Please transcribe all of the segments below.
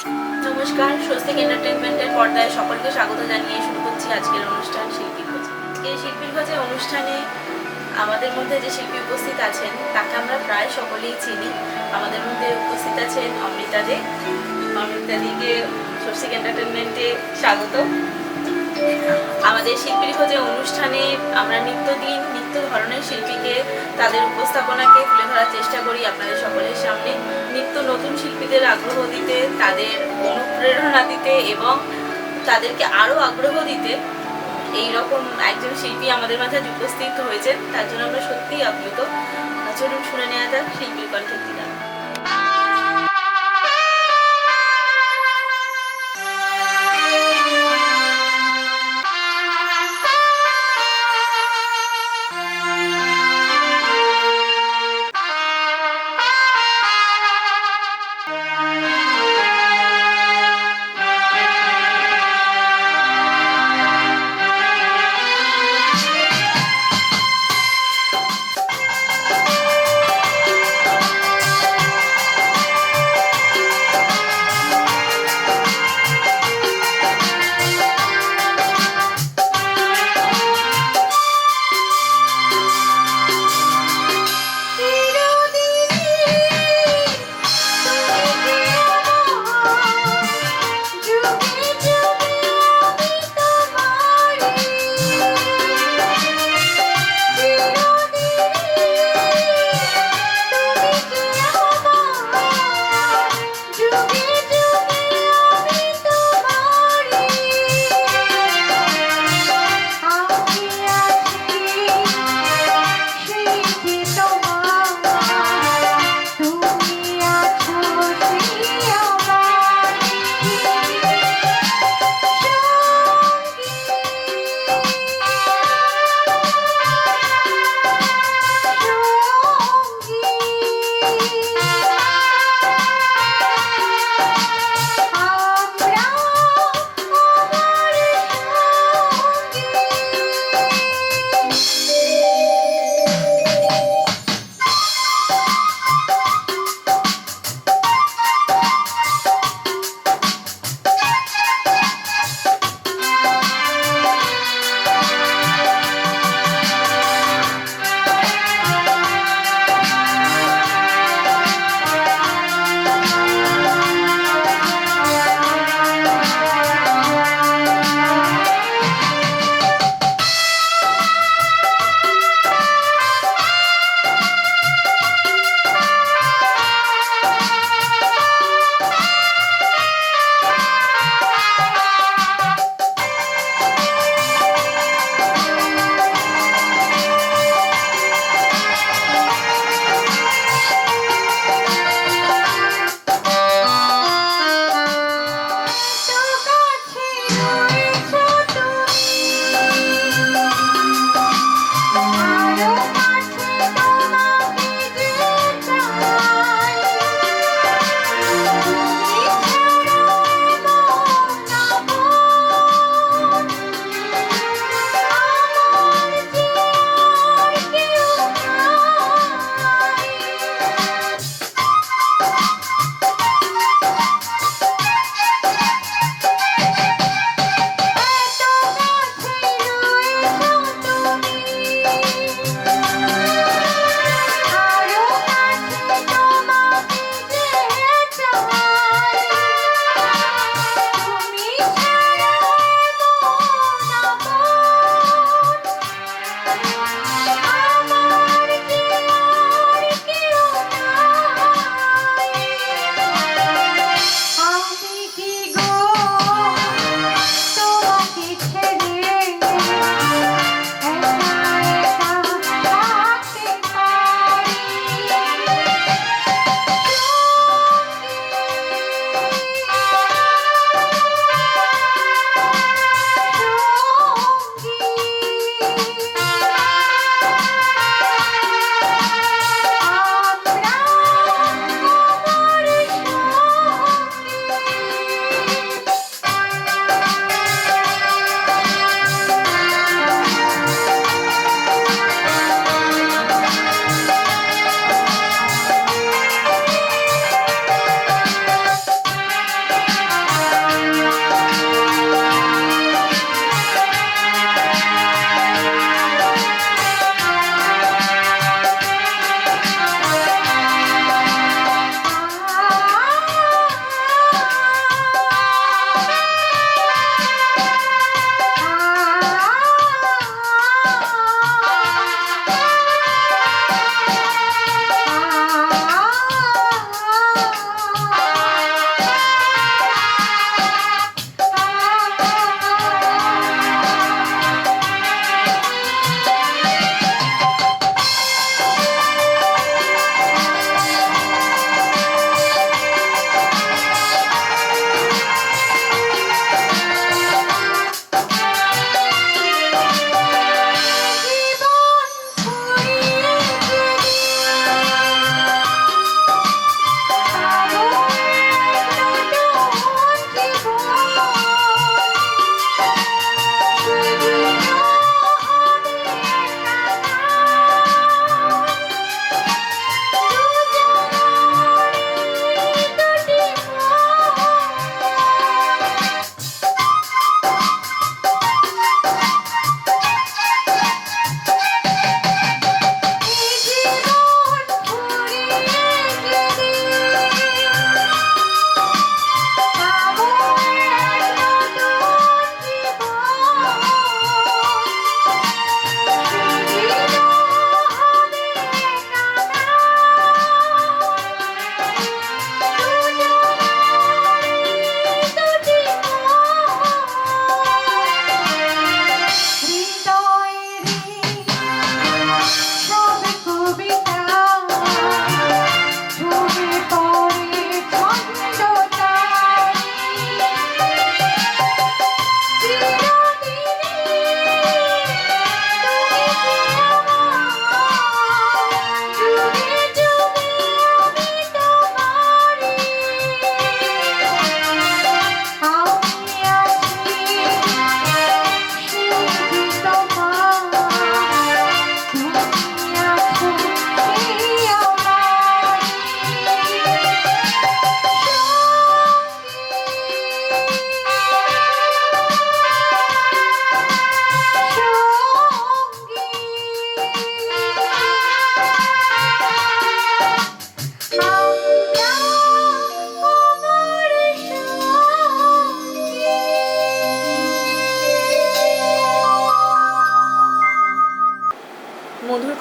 নমস্কার, স্বস্তিক এন্টারটেনমেন্টের পর্দায় সকলকে স্বাগত জানিয়ে শুরু করছি আজকের অনুষ্ঠান শিল্পী খোঁজ এই শিল্পীর খোঁজে অনুষ্ঠানে আমাদের মধ্যে যে শিল্পী উপস্থিত আছেন, তাকে আমরা প্রায় সকলেই চিনি। আমাদের মধ্যে উপস্থিত আছেন অমৃতা দে। অমৃতা দিকে স্বস্তিক এন্টারটেনমেন্টে স্বাগত। আমাদের শিল্পীর খোঁজে অনুষ্ঠানে আমরা নিত্যদিন নিত্য ধরনের শিল্পীকে, তাদের উপস্থাপনাকে তুলে ধরার চেষ্টা করি আপনাদের সকলের সামনে। নিত্য নতুন শিল্পীদের আগ্রহ দিতে, তাদের অনুপ্রেরণা দিতে এবং তাদেরকে আরও আগ্রহ দিতে এই রকম একজন শিল্পী আমাদের মাঝে উপস্থিত হয়েছেন। তার জন্য আমরা সত্যিই আপ্লুত। চলুন শুনে নেওয়া যাক শিল্পীর কণ্ঠের একটি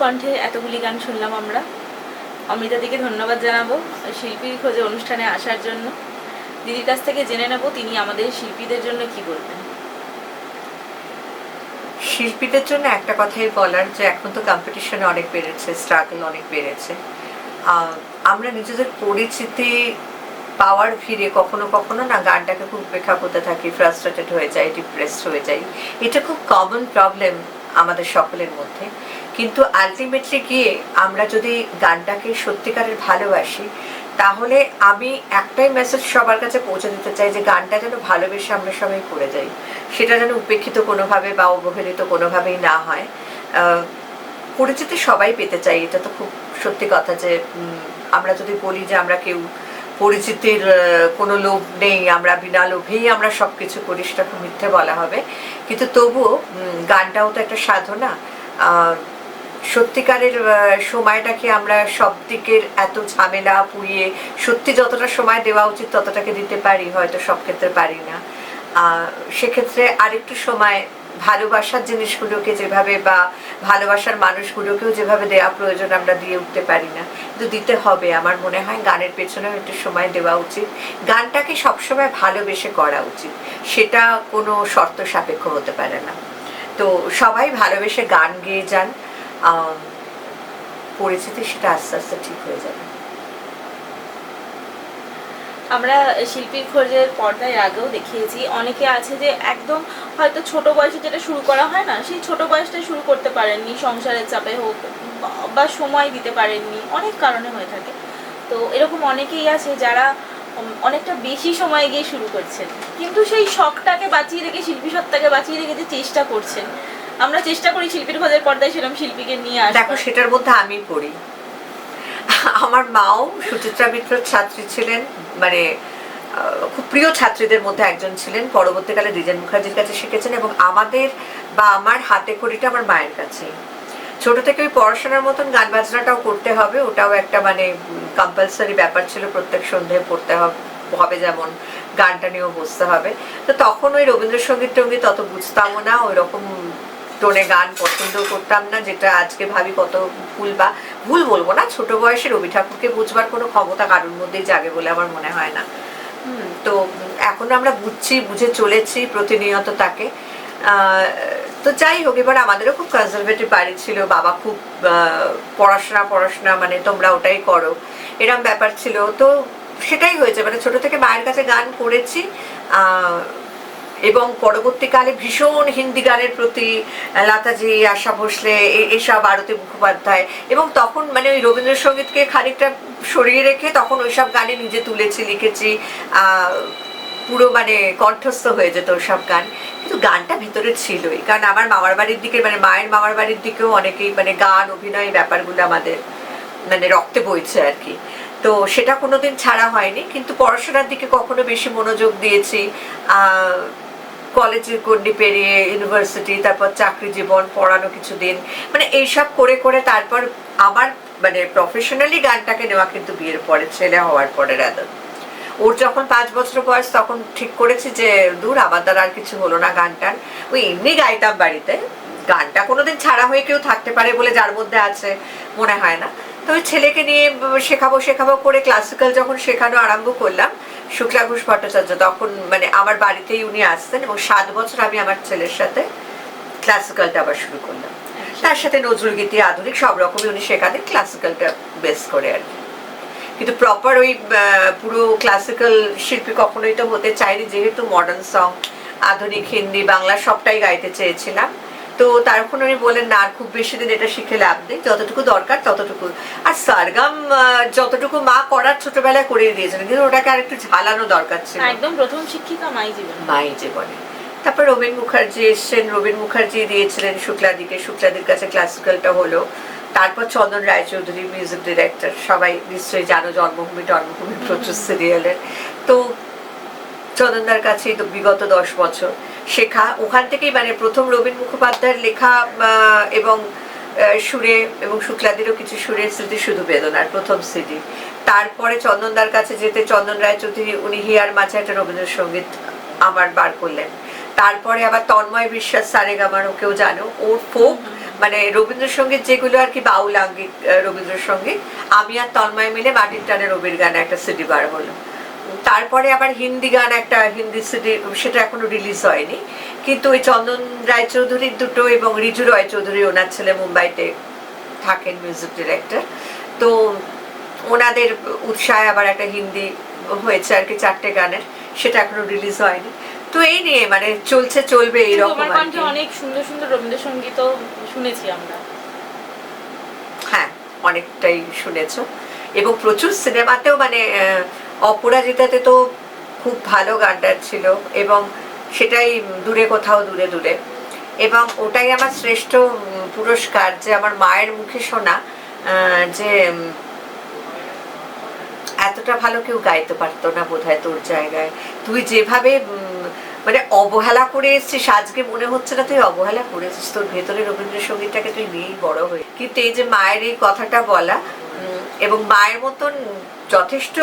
কণ্ঠে এতগুলি গান শুনলাম আমরা। অমৃতা দিকে ধন্যবাদ জানাব শিল্পীর খোঁজে অনুষ্ঠানে আসার জন্য। দিদির কাছ থেকে জেনে নেব তিনি আমাদের শিল্পীদের জন্য কি বলবেন। শিল্পীদের জন্য একটা কথাই বলার যে এখন তো কম্পিটিশন অনেক বেড়েছে স্ট্রাগল অনেক বেড়েছে। আমরা নিজেদের পরিচিতি পাওয়ার ভিড়ে কখনো কখনো না গানটাকে খুব উপেক্ষা করতে থাকি ফ্রাস্ট্রেটেড হয়ে যায় ডিপ্রেসড হয়ে যাই। এটা খুব কমন প্রবলেম আমাদের সকলের মধ্যে। কিন্তু আলটিমেটলি গিয়ে আমরা যদি গানটাকে সত্যিকারের ভালোবাসি, তাহলে আমি একটাই মেসেজ সবার কাছে পৌঁছে দিতে চাই যে গানটা যেন ভালোবেসে আমরা সবাই করে যাই। সেটা যেন উপেক্ষিত কোনোভাবে বা অবহেলিত কোনোভাবেই না হয়। পরিচিতি সবাই পেতে চাই এটা তো খুব সত্যি কথা যে আমরা যদি বলি যে আমরা কেউ পরিচিতির কোনো লোভ নেই, আমরা বিনা লোভেই আমরা সব কিছু করি সেটা খুব মিথ্যে বলা হবে। কিন্তু তবুও গানটাও তো একটা সাধনা। সত্যিকারের সময়টাকে আমরা সব দিকের এত ঝামেলা পুড়িয়ে সত্যি যতটা সময় দেওয়া উচিত ততটাকে দিতে পারি, হয়তো সব ক্ষেত্রে পারি না। সেক্ষেত্রে আরেকটু সময় ভালোবাসার জিনিসগুলোকে যেভাবে বা ভালোবাসার মানুষগুলোকেও যেভাবে দেওয়া প্রয়োজন আমরা দিয়ে উঠতে পারি না। কিন্তু দিতে হবে। আমার মনে হয় গানের পেছনেও একটু সময় দেওয়া উচিত। গানটাকে সবসময় ভালোবেসে করা উচিত। সেটা কোনো শর্ত সাপেক্ষ হতে পারে না। তো সবাই ভালোবেসে গান গেয়ে যান। পরিচিতি সেটা আস্তে আস্তে ঠিক হয়ে যাবে। আমরা শিল্পীর খোঁজের পর্দায় আগেও দেখিয়েছি। অনেকে আছে যে একদম হয়তো ছোট বয়সে যেটা শুরু করা হয় না সেই ছোট বয়সটা শুরু করতে পারেননি সংসারের চাপে হোক বা- সময় দিতে পারেননি অনেক কারণে হয়ে থাকে। তো এরকম অনেকেই আছে যারা অনেকটা বেশি সময় গিয়ে শুরু করছেন। কিন্তু সেই শখটাকে বাঁচিয়ে রেখে শিল্পী সত্তাকে বাঁচিয়ে রেখে যে চেষ্টা করছেন আমরা চেষ্টা করি শিল্পীর খোঁজের পর্দায় সেরকম শিল্পীকে নিয়ে দেখো আসব সেটার মধ্যে আমি পড়ি। আমার মাও সুচিত্রা মিত্রর ছাত্রী ছিলেন মানে খুব প্রিয় ছাত্রীদের মধ্যে একজন ছিলেন। পরবর্তীকালে দ্বিজেন মুখার্জির কাছে শিখেছেন এবং আমাদের বা আমার হাতে খড়িটা আমার মায়ের কাছে ছোট থেকে ওই পড়াশোনার মতন গান বাজনাটাও করতে হবে, ওটাও একটা মানে কম্পালসারি ব্যাপার ছিল প্রত্যেক সন্ধে পড়তে হবে হবে যেমন গানটা নিয়েও বসতে হবে। তো তখন ওই রবীন্দ্রসঙ্গীত টঙ্গীত অত বুঝতামও না ওই রকম টোনে গান পছন্দ করতাম না, যেটা আজকে ভাবি কত ভুল বা ভুল বলব না, ছোট বয়সে রবি ঠাকুরকে বুঝবার কোনো ক্ষমতা কারোর মধ্যেই জাগে বলে আমার মনে হয় না। তো এখন আমরা বুঝছি, বুঝে চলেছি প্রতিনিয়ত তাকে তো যাই হোক, এবার আমাদেরও খুব কনজারভেটিভ বাড়ি ছিল, বাবা খুব পড়াশোনা পড়াশোনা মানে তোমরা ওটাই করো, এরম ব্যাপার ছিল। তো সেটাই হয়েছে মানে ছোট থেকে মায়ের কাছে গান করেছি এবং পরবর্তীকালে ভীষণ হিন্দি গানের প্রতি লতাজি, আশা ভোসলে এসব আরতি মুখোপাধ্যায় এবং তখন মানে ওই রবীন্দ্রসঙ্গীতকে খানিকটা সরিয়ে রেখে তখন ওইসব গানে নিজে তুলেছি, লিখেছি পুরো মানে কণ্ঠস্থ হয়ে যেত ওসব গান। কিন্তু গানটা ভিতরে ছিলই। কারণ আমার মামার বাড়ির দিকে মানে মায়ের মামার বাড়ির দিকেও অনেকেই মানে গান অভিনয় ব্যাপারগুলো আমাদের মানে রক্তে বইছে আর কি। তো সেটা কোনোদিন ছাড়া হয়নি। কিন্তু পড়াশোনার দিকে কখনো বেশি মনোযোগ দিয়েছি। আহ, কলেজে গন্ডি পেরিয়ে ইউনিভার্সিটি তারপর চাকরি জীবন পড়ানো কিছুদিন মানে এইসব করে করে তারপর আমার মানে প্রফেশনালি গানটাকে নেওয়া কিন্তু বিয়ের পরে ছেলে হওয়ার পরে রাদা ওর যখন পাঁচ বছর বয়স তখন ঠিক করেছি যে দূর আমার দ্বারা আর কিছু হলো না গান টান ওই এমনি গাইতাম বাড়িতে। গানটা কোনোদিন ছাড়া হয়ে কেউ থাকতে পারে বলে যার মধ্যে আছে মনে হয় না। তো ছেলেকে নিয়ে শেখাবো শেখাবো করে ক্লাসিক্যাল যখন শেখানো আরম্ভ করলাম শুক্লা ঘোষ ভট্টাচার্য তখন মানে আমার বাড়িতেই উনি আসতেন এবং সাত বছর আমি আমার ছেলের সাথে ক্লাসিক্যালটা আবার শুরু করলাম। তার সাথে নজরুল গীতি আধুনিক সব রকমই উনি শেখাতেন ক্লাসিক্যালটা বেস করে আর কি। কিন্তু প্রপার ওই পুরো ক্লাসিক্যাল শিল্পী কখনোই তো হতে চাইনি যেহেতু মডার্ন সং আধুনিক হিন্দি বাংলা সবটাই গাইতে চেয়েছিলাম। তো তখন উনি বলেন না আর খুব বেশি দিন এটা শিখে লাভ নেই। যতটুকু দরকার ততটুকু। আর সারগাম যতটুকু মা করার ছোটবেলায় করে দিয়েছেন কিন্তু ওটাকে আর একটু ঝালানো দরকার ছিল। একদম প্রথম শিক্ষিকা মাই জীবন। মাই জীবনে। তারপর রবীন মুখার্জি এসছেন রবীন মুখার্জি দিয়েছিলেন শুক্লাদিকে। শুক্লাদির কাছে ক্লাসিক্যালটা হলো। তারপর চন্দন রায়চৌধুরী মিউজিক ডিরেক্টর সবাই নিশ্চয়ই জানো জন্মভূমি জন্মভূমি প্রচুর সিরিয়ালের তো চন্দনদার কাছেই বিগত দশ বছর। শেখা, ওখান থেকেই মানে প্রথম রবীন মুখোপাধ্যায়ের লেখা এবং সুরে এবং শুক্লাদেরও কিছু সুরে স্মৃতি শুধু বেদনার প্রথম সিডি তারপরে চন্দনদার কাছে যেতে চন্দন রায়চৌধুরী, উনি হিয়ার মাঝে একটা রবীন্দ্রসঙ্গীত আবার বার করলেন। তারপরে আবার তন্ময় বিশ্বাস সারেগামার ওকেও জানো, ওর ফোক মানে রবীন্দ্রসঙ্গীত যেগুলো আর কি বাউল আঙ্গিক রবীন্দ্রসঙ্গীত, আমি আর তন্ময় মিলে মাটির টানে রবির গানে একটা সিডি বার হলো তারপরে আবার হিন্দি গান একটা হিন্দি সিডি সেটা এখনও রিলিজ হয়নি। কিন্তু ওই চন্দন রায়চৌধুরীর দুটো এবং রিজু রায়চৌধুরী ওনার ছেলে মুম্বাইতে থাকেন মিউজিক ডিরেক্টর তো ওনাদের উৎসাহে আবার একটা হিন্দি হয়েছে আর কি চারটে গানের সেটা এখনও রিলিজ হয়নি। তো এই নিয়ে মানে চলছে চলবে এইরকম তোমার আর অনেক সুন্দর সুন্দর রবীন্দ্রসঙ্গীতও শুনেছি আমরা। হ্যাঁ অনেকটাই শুনেছো। এবং প্রচুর সিনেমাতেও মানে আহ, অপরাজিতাতে তো খুব ভালো গানটা ছিল এবং সেটাই দূরে কোথাও দূরে দূরে। এবং ওটাই আমার শ্রেষ্ঠ পুরস্কার যে আমার মায়ের মুখে শোনা যে এতটা ভালো কেউ গাইতে পারতো না বোধহয় তোর জায়গায়। তুই যেভাবে মানে অবহেলা করে এসছিস, আজকে মনে হচ্ছে না তুই অবহেলা করেছিস। তোর ভেতরে রবীন্দ্রসঙ্গীতটাকে তুই নিয়েই বড় হয়ে। কিন্তু এই যে মায়ের এই কথাটা বলা এবং মায়ের মতন যথেষ্ট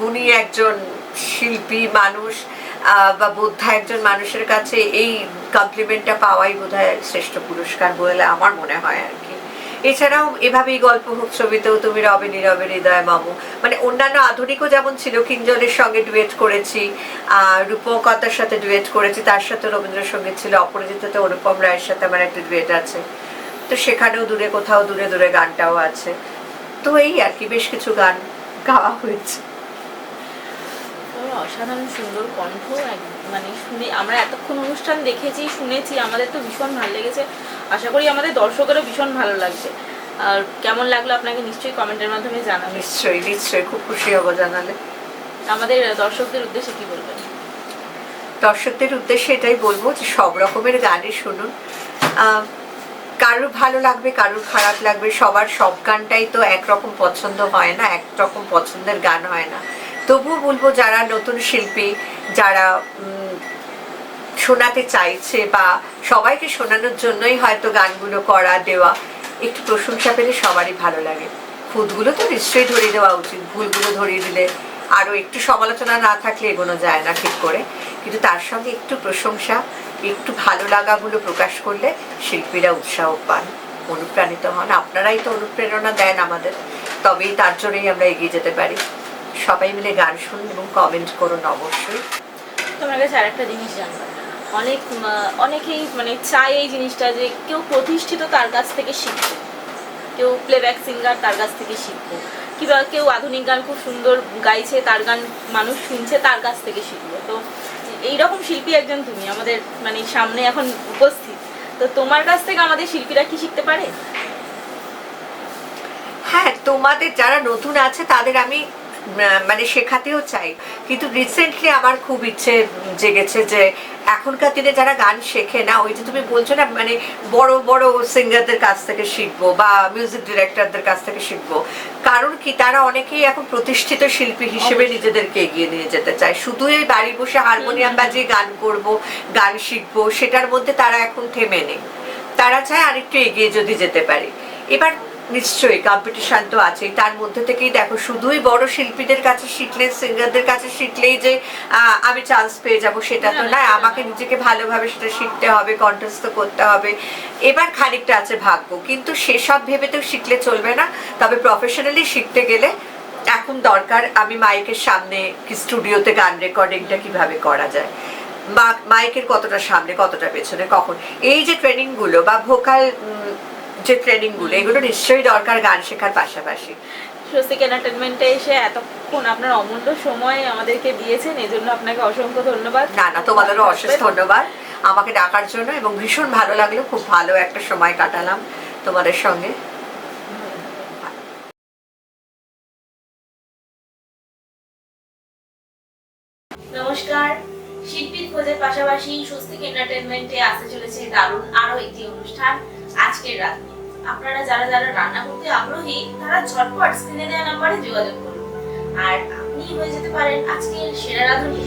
গুণী একজন শিল্পী, মানুষ বা বোদ্ধা একজন মানুষের কাছে এই কমপ্লিমেন্টটা পাওয়াই বোধহয় শ্রেষ্ঠ পুরস্কার বলে আমার মনে হয় আর কি। এছাড়াও এভাবেই গল্প হোক ছবিতেও তুমি রবে নীরবে হৃদয় মামু। মানে অন্যান্য আধুনিকও যেমন ছিল কিঞ্জলের সঙ্গে ডুয়েট করেছি রূপকতার সাথে ডুয়েট করেছি, তার সাথে রবীন্দ্রসঙ্গীত ছিল, অপরাজিতাতে অনুপম রায়ের সাথে আমার একটা ডুয়েট আছে। তো সেখানেও দূরে কোথাও দূরে দূরে গানটাও আছে। তো এই আর কি, বেশ কিছু গান। গাওয়া হয়েছে। অসাধারণ সুন্দর কণ্ঠ মানে শুনে আমরা এতক্ষণ অনুষ্ঠান দেখেছি শুনেছি আমাদের তো ভীষণ ভালো লেগেছে। আশা করি আমাদের দর্শকেরও ভীষণ ভালো লাগছে। আর কেমন লাগল আপনাকে নিশ্চয়ই কমেন্টের মাধ্যমে জানাবেন। নিশ্চয়ই নিশ্চয়ই খুব খুশি হব জানালে। আমাদের দর্শকদের উদ্দেশ্যে কি বলবেন? দর্শকদের উদ্দেশ্যে এটাই বলব যে সব রকমের গানই শুনুন। কারোর ভালো লাগবে, কারোর খারাপ লাগবে, সবার সব গানটাই তো একরকম পছন্দ হয় না, একরকম পছন্দের গান হয় না। তবুও বলব যারা নতুন শিল্পী, যারা শোনাতে চাইছে বা সবাইকে শোনানোর জন্যই হয়তো গানগুলো করা, দেওয়া, একটু প্রশংসা পেলে সবারই ভালো লাগে। খুদগুলো তো নিশ্চয়ই ধরিয়ে দেওয়া উচিত, ভুলগুলো ধরিয়ে দিলে আরও একটু সমালোচনা না থাকলে এগোনো যায় না ঠিক করে। কিন্তু তার সঙ্গে একটু প্রশংসা একটু ভালো লাগাগুলো প্রকাশ করলে শিল্পীরা উৎসাহ পান, অনুপ্রাণিত হন। আপনারাই তো অনুপ্রেরণা দেন আমাদের, তবেই তার জন্যই আমরা এগিয়ে যেতে পারি। সবাই মিলে গান শুনুন এবং কমেন্ট করুন অবশ্যই। তোমার কাছে আরেকটা জিনিস জানব। অনেক অনেকেই মানে চায় এই জিনিসটা যে কেউ প্রতিষ্ঠিত তার কাছ থেকে শিখবে কেউ প্লেব্যাক সিঙ্গার তার কাছ থেকে শিখব কিংবা কেউ আধুনিক গান খুব সুন্দর গাইছে, তার গান মানুষ শুনছে, তার কাছ থেকে শিখব তো এইরকম শিল্পী একজন তুমি, আমাদের মানে সামনে এখন উপস্থিত। তো তোমার কাছ থেকে আমাদের শিল্পীরা কি শিখতে পারে? হ্যাঁ তোমাদের যারা নতুন আছে, তাদের আমি মানে শেখাতেও চাই। কিন্তু রিসেন্টলি আমার খুব ইচ্ছে জেগেছে যে এখনকার দিনে যারা গান শেখে না ওই যে তুমি বলছো না মানে বড় বড় সিঙ্গারদের কাছ থেকে শিখব বা মিউজিক ডিরেক্টরদের কাছ থেকে শিখব। কারণ কি তারা অনেকেই এখন প্রতিষ্ঠিত শিল্পী হিসেবে নিজেদেরকে এগিয়ে নিয়ে যেতে চায়। শুধু এই বাড়ি বসে হারমোনিয়াম বাজিয়ে গান করব গান শিখব সেটার মধ্যে তারা এখন থেমে নেই। তারা চায় আরেকটু এগিয়ে যদি যেতে পারে। এবার নিশ্চয়ই কম্পিটিশন তো আছেই। তার মধ্যে থেকেই দেখো শুধুই বড় শিল্পীদের কাছে শিখলে সিঙ্গারদের কাছে শিখলেই যে আমি চান্স পেয়ে যাব সেটা তো না, নয়। আমাকে নিজেকে ভালোভাবে সেটা শিখতে হবে কন্টেস্ট করতে হবে। এবার খানিকটা আছে ভাগ্য। কিন্তু সেসব ভেবে তো শিখলে চলবে না। তবে প্রফেশনালি শিখতে গেলে এখন দরকার আমি মাইকের সামনে কি স্টুডিওতে গান রেকর্ডিংটা কীভাবে করা যায়? মা- মাইকের কতটা সামনে কতটা পেছনে কখন? এই যে ট্রেনিংগুলো বা ভোকাল যে ট্রেনিংগুলো এগুলো নিশ্চয়ই দরকার গান শেখার পাশাপাশি। স্বস্তিক এন্টারটেনমেন্টে এসে এতক্ষণ আপনার অমূল্য সময় আমাদেরকে দিয়েছেন এই জন্য আপনাকে অসংখ্য ধন্যবাদ। না না তোমাদেরও অশেষ ধন্যবাদ। আমাকে ডাকার জন্য এবং ভীষণ ভালো লাগল খুব ভালো একটা সময় কাটালাম তোমাদের সঙ্গে। নমস্কার শিল্পীর খোঁজের পাশাপাশি স্বস্তিক এন্টারটেনমেন্টে আসতে চলেছে দারুণ আরও একটি অনুষ্ঠান। আজকের রাতে। আপনারা যারা যারা রান্না করতে আগ্রহী, তারা ঝটপট স্ক্রিনে দেওয়া নাম্বারে যোগাযোগ করুন। আর আপনি হয়ে যেতে পারেন আজকের সেরা রাঁধুনি।